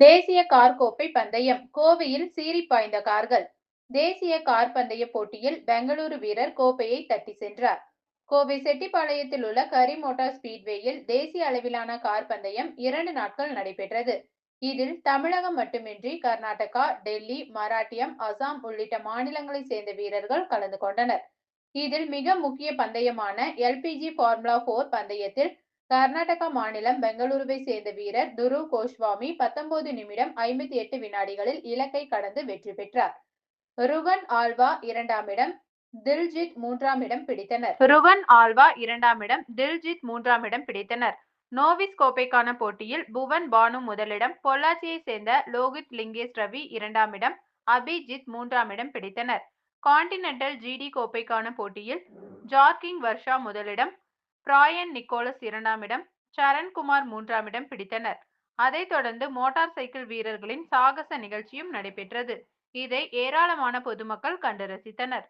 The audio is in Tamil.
தேசிய கார் கோப்பை பந்தயம் கோவையில் சீறி பாய்ந்த கார்கள். தேசிய கார் பந்தய போட்டியில் பெங்களூரு வீரர் கோப்பையை தட்டி சென்றார். கோவை செட்டிப்பாளையத்தில் உள்ள கரி மோட்டார் ஸ்பீட்வேயில் தேசிய அளவிலான கார் பந்தயம் இரண்டு நாட்கள் நடைபெற்றது. இதில் தமிழகம் மட்டுமின்றி கர்நாடகா டெல்லி மராட்டியம் அசாம் உள்ளிட்ட மாநிலங்களைச் சேர்ந்த வீரர்கள் கலந்து கொண்டனர். இதில் மிக முக்கிய பந்தயமான எல்பிஜி ஃபார்முலா போர் பந்தயத்தில் கர்நாடகா மாநிலம் பெங்களூருவை சேர்ந்த வீரர் துருவ் கோஸ்வாமி பத்தொன்பது நிமிடம் ஐம்பத்தி எட்டு வினாடிகளில் இலக்கை கடந்து வெற்றி பெற்றார். ருவன் ஆல்வா இரண்டாம் இடம் தில்ஜித் மூன்றாம் இடம் பிடித்தனர். ருவன் ஆல்வா இரண்டாம் இடம் தில்ஜித் மூன்றாம் இடம் பிடித்தனர். நோவிஸ் கோப்பைக்கான போட்டியில் புவன் பானு முதலிடம் பொள்ளாச்சியை சேர்ந்த லோகித் லிங்கேஷ் ரவி இரண்டாம் இடம் அபிஜித் மூன்றாம் இடம் பிடித்தனர். கான்டினென்டல் ஜிடி கோப்பைக்கான போட்டியில் ஜார்கிங் வர்ஷா முதலிடம் பிராயன் நிக்கோலஸ் இரண்டாம் இடம் சரண்குமார் மூன்றாம் இடம் பிடித்தனர். அதைத் தொடர்ந்து மோட்டார் சைக்கிள் வீரர்களின் சாகச நிகழ்ச்சியும் நடைபெற்றது. இதை ஏராளமான பொதுமக்கள் கண்டு ரசித்தனர்.